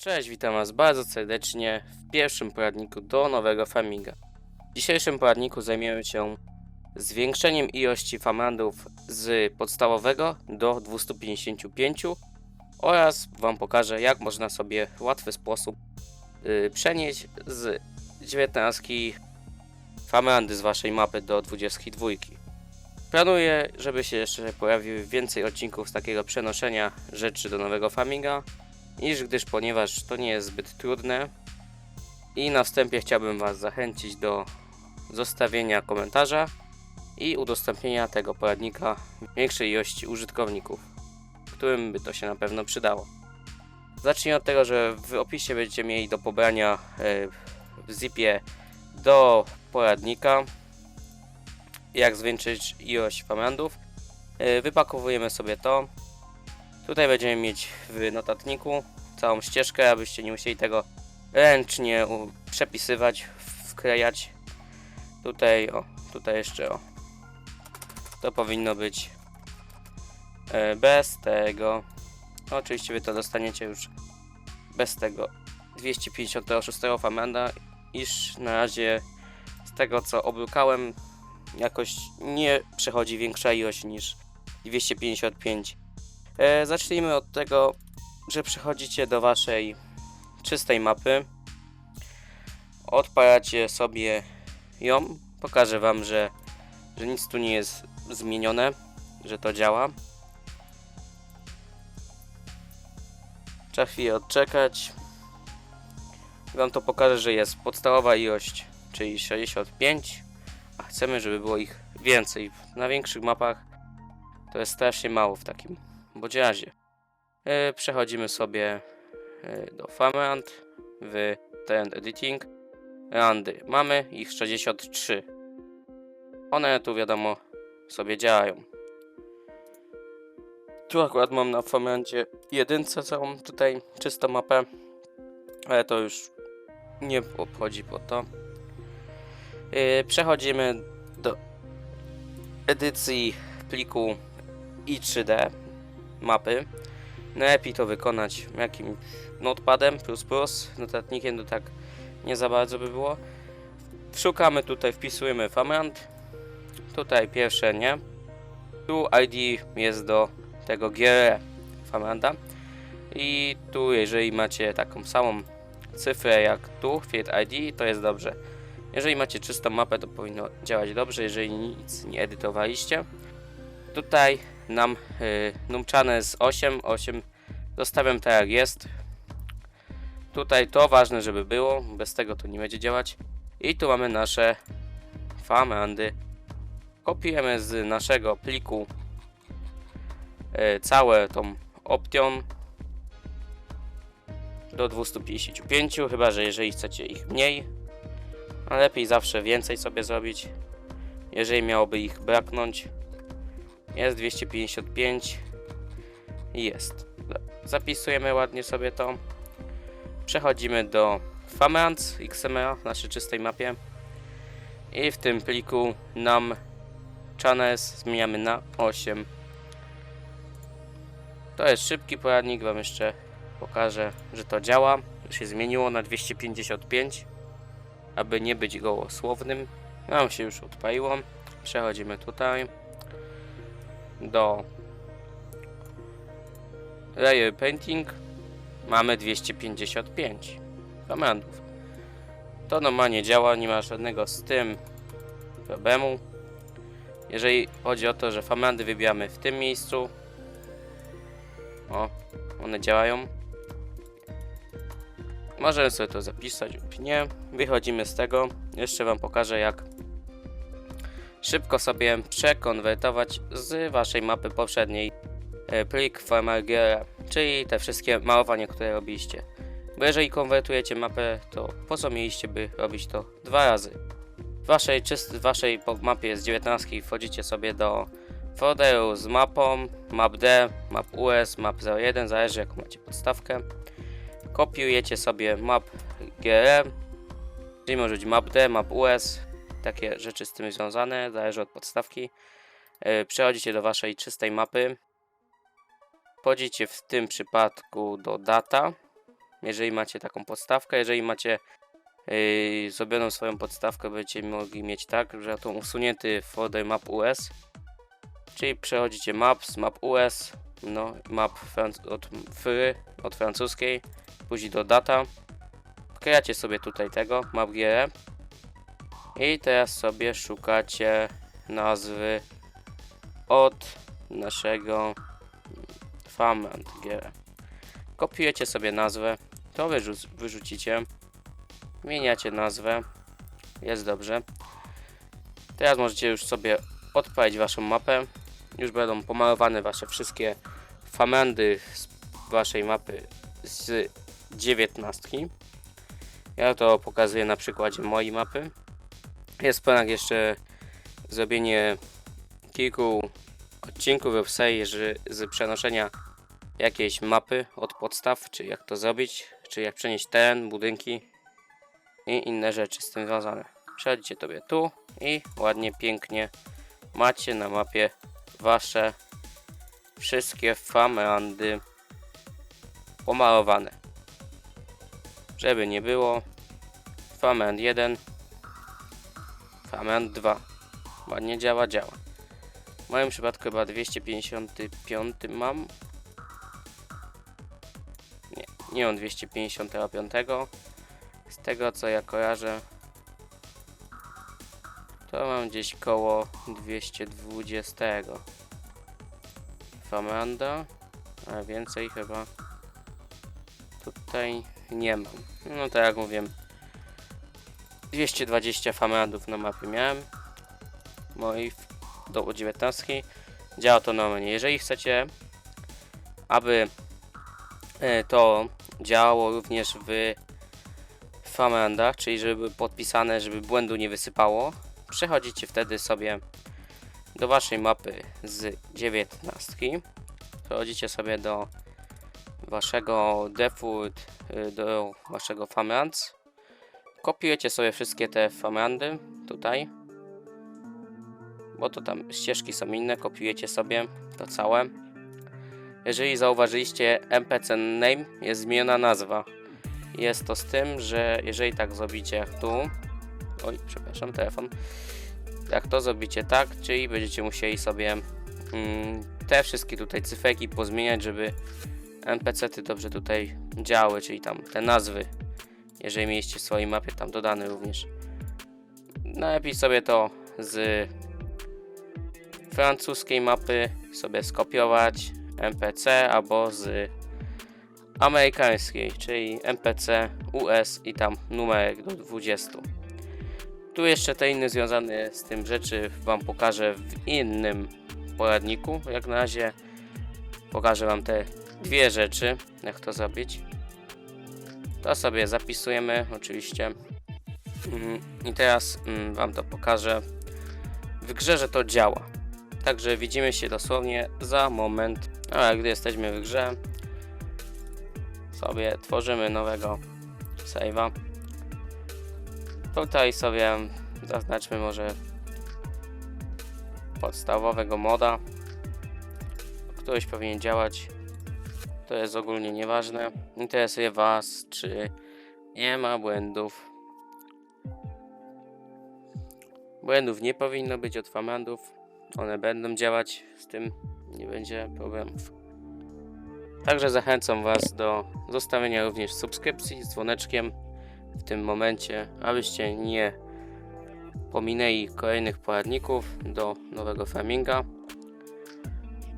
Cześć, witam Was bardzo serdecznie w pierwszym poradniku do nowego Famiga. W dzisiejszym poradniku zajmiemy się zwiększeniem ilości famandów z podstawowego do 255 oraz Wam pokażę jak można sobie w łatwy sposób y, przenieść z 19 famandy z Waszej mapy do 22. Planuję, żeby się jeszcze pojawiły więcej odcinków z takiego przenoszenia rzeczy do nowego Famiga iż gdyż ponieważ to nie jest zbyt trudne i na wstępie chciałbym Was zachęcić do zostawienia komentarza i udostępnienia tego poradnika większej ilości użytkowników, którym by to się na pewno przydało. Zacznijmy od tego, że w opisie będziecie mieli do pobrania e, w zipie do poradnika jak zwiększyć ilość famandów. E, Wypakowujemy sobie to, Tutaj będziemy mieć w notatniku całą ścieżkę, abyście nie musieli tego ręcznie przepisywać, wklejać. Tutaj, o, tutaj jeszcze, o. To powinno być e, bez tego. No, oczywiście wy to dostaniecie już bez tego 256 famanda, iż na razie z tego co obrukałem jakoś nie przechodzi większa ilość niż 255 E, zacznijmy od tego, że przechodzicie do waszej czystej mapy. Odpalacie sobie ją. Pokażę wam, że, że nic tu nie jest zmienione, że to działa. Trzeba chwilę odczekać. Wam to pokażę, że jest podstawowa ilość, czyli 65, a chcemy, żeby było ich więcej. Na większych mapach to jest strasznie mało w takim bądź razie. E, przechodzimy sobie e, do Farmland w Editing. Randy. Mamy ich 63. One tu wiadomo sobie działają. Tu akurat mam na Farmlandzie jedynce całą tutaj czystą mapę. Ale to już nie obchodzi po to. E, przechodzimy do edycji pliku i3D mapy. Najlepiej to wykonać jakimś notepadem plus plus, notatnikiem to tak nie za bardzo by było. Szukamy tutaj, wpisujemy Famrand. Tutaj pierwsze nie. Tu ID jest do tego GRE Famranda. I tu jeżeli macie taką samą cyfrę jak tu, Field ID, to jest dobrze. Jeżeli macie czystą mapę, to powinno działać dobrze, jeżeli nic nie edytowaliście. Tutaj nam y, numczane z 8, 8 zostawiam tak jak jest. Tutaj to ważne, żeby było, bez tego to nie będzie działać. I tu mamy nasze famandy. Kopiujemy z naszego pliku y, całe tą option do 255, chyba że jeżeli chcecie ich mniej, a lepiej zawsze więcej sobie zrobić, jeżeli miałoby ich braknąć. Jest 255. Jest. Zapisujemy ładnie sobie to. Przechodzimy do Famans XML w naszej czystej mapie. I w tym pliku nam channels zmieniamy na 8. To jest szybki poradnik, wam jeszcze pokażę, że to działa. Już się zmieniło na 255, aby nie być gołosłownym. Nam się już odpaliło. Przechodzimy tutaj do Layer Painting mamy 255 komandów. To normalnie działa, nie ma żadnego z tym problemu. Jeżeli chodzi o to, że famandy wybieramy w tym miejscu, o, one działają. Możemy sobie to zapisać lub nie. Wychodzimy z tego. Jeszcze Wam pokażę, jak szybko sobie przekonwertować z waszej mapy poprzedniej e, plik FMRGR, czyli te wszystkie malowania, które robiliście. Bo jeżeli konwertujecie mapę, to po co mieliście by robić to dwa razy? W waszej, czyst, w waszej mapie z 19 wchodzicie sobie do folderu z mapą, map D, map US, map 01, zależy jaką macie podstawkę. Kopiujecie sobie map GR, czyli może być map D, map US, takie rzeczy z tym związane, zależy od podstawki. E, Przechodzicie do waszej czystej mapy. Wchodzicie w tym przypadku do data. jeżeli macie taką podstawkę. Jeżeli macie yy, zrobioną swoją podstawkę, będziecie mogli mieć tak, że tą usunięty folder map US. Czyli przechodzicie maps, map US, no map od, fry, od francuskiej, później do data. Wklejacie sobie tutaj tego, map GR. I teraz sobie szukacie nazwy od naszego Famant GR. Kopiujecie sobie nazwę, to wyrzu- wyrzucicie, zmieniacie nazwę, jest dobrze. Teraz możecie już sobie odpalić waszą mapę. Już będą pomalowane wasze wszystkie famandy z waszej mapy z 19. Ja to pokazuję na przykładzie mojej mapy. Jest plan jeszcze zrobienie kilku odcinków w serii z przenoszenia jakiejś mapy od podstaw, czy jak to zrobić, czy jak przenieść teren, budynki i inne rzeczy z tym związane. Przechodzicie sobie tu i ładnie, pięknie macie na mapie wasze wszystkie famerandy pomalowane. Żeby nie było, famerand 1, famerand 2. Ładnie działa, działa. W moim przypadku chyba 255 mam. Nie, nie mam 255. Z tego co ja kojarzę, to mam gdzieś koło 220. Famanda, a więcej chyba tutaj nie mam. No tak jak mówiłem, 220 famandów na mapie miałem. Moich do 19. Działa to normalnie. Jeżeli chcecie, aby e, to działało również w famandach, czyli żeby podpisane, żeby błędu nie wysypało, przechodzicie wtedy sobie do waszej mapy z 19. Przechodzicie sobie do waszego default, y, do waszego famrands. Kopiujecie sobie wszystkie te famrandy tutaj. Bo to tam ścieżki są inne, kopiujecie sobie to całe. Jeżeli zauważyliście, NPC name jest zmieniona nazwa. Jest to z tym, że jeżeli tak zrobicie jak tu, oj, przepraszam, telefon. Jak to zrobicie tak, czyli będziecie musieli sobie mm, te wszystkie tutaj cyferki pozmieniać, żeby NPC-ty dobrze tutaj działy, czyli tam te nazwy, jeżeli mieliście w swojej mapie tam dodane również. Najlepiej sobie to z francuskiej mapy sobie skopiować NPC albo z amerykańskiej, czyli NPC US i tam numerek do 20. Tu jeszcze te inne związane z tym rzeczy Wam pokażę w innym poradniku. Jak na razie pokażę Wam te dwie rzeczy, jak to zrobić. To sobie zapisujemy oczywiście. Mm, I teraz mm, Wam to pokażę w grze, że to działa. Także widzimy się dosłownie za moment. A gdy jesteśmy w grze, sobie tworzymy nowego save'a. Tutaj sobie zaznaczmy może podstawowego moda. Któryś powinien działać. To jest ogólnie nieważne. Interesuje Was, czy nie ma błędów. Błędów nie powinno być od famandów. One będą działać, z tym nie będzie problemów. Także zachęcam Was do zostawienia również subskrypcji z dzwoneczkiem w tym momencie, abyście nie pominęli kolejnych poradników do nowego farminga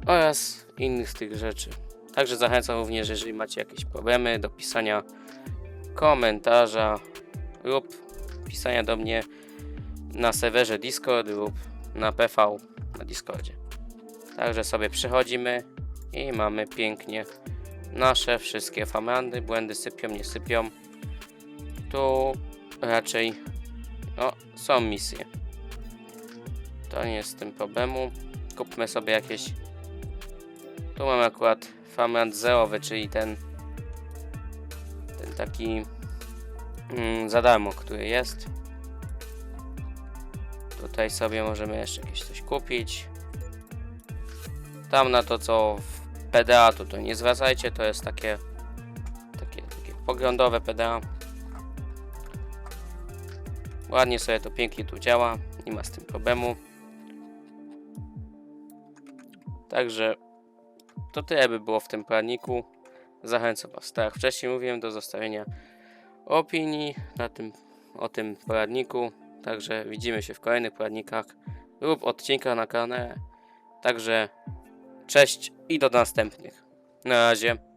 oraz innych z tych rzeczy. Także zachęcam również, jeżeli macie jakieś problemy, do pisania komentarza lub pisania do mnie na serwerze Discord lub na PV na Discordzie. Także sobie przechodzimy i mamy pięknie nasze wszystkie famandy. Błędy sypią, nie sypią. Tu raczej o, są misje. To nie jest z tym problemu. Kupmy sobie jakieś. Tu mamy akurat famand zerowy, czyli ten ten taki mm, za darmo, który jest. Tutaj sobie możemy jeszcze jakieś coś kupić. Tam na to co w PDA to, to nie zwracajcie, to jest takie takie, takie poglądowe PDA. Ładnie sobie to pięknie tu działa, nie ma z tym problemu. Także to tyle by było w tym poradniku. Zachęcam Was, tak jak wcześniej mówiłem, do zostawienia opinii na tym, o tym poradniku. Także widzimy się w kolejnych poradnikach lub odcinkach na kanale. Także cześć i do następnych. Na razie.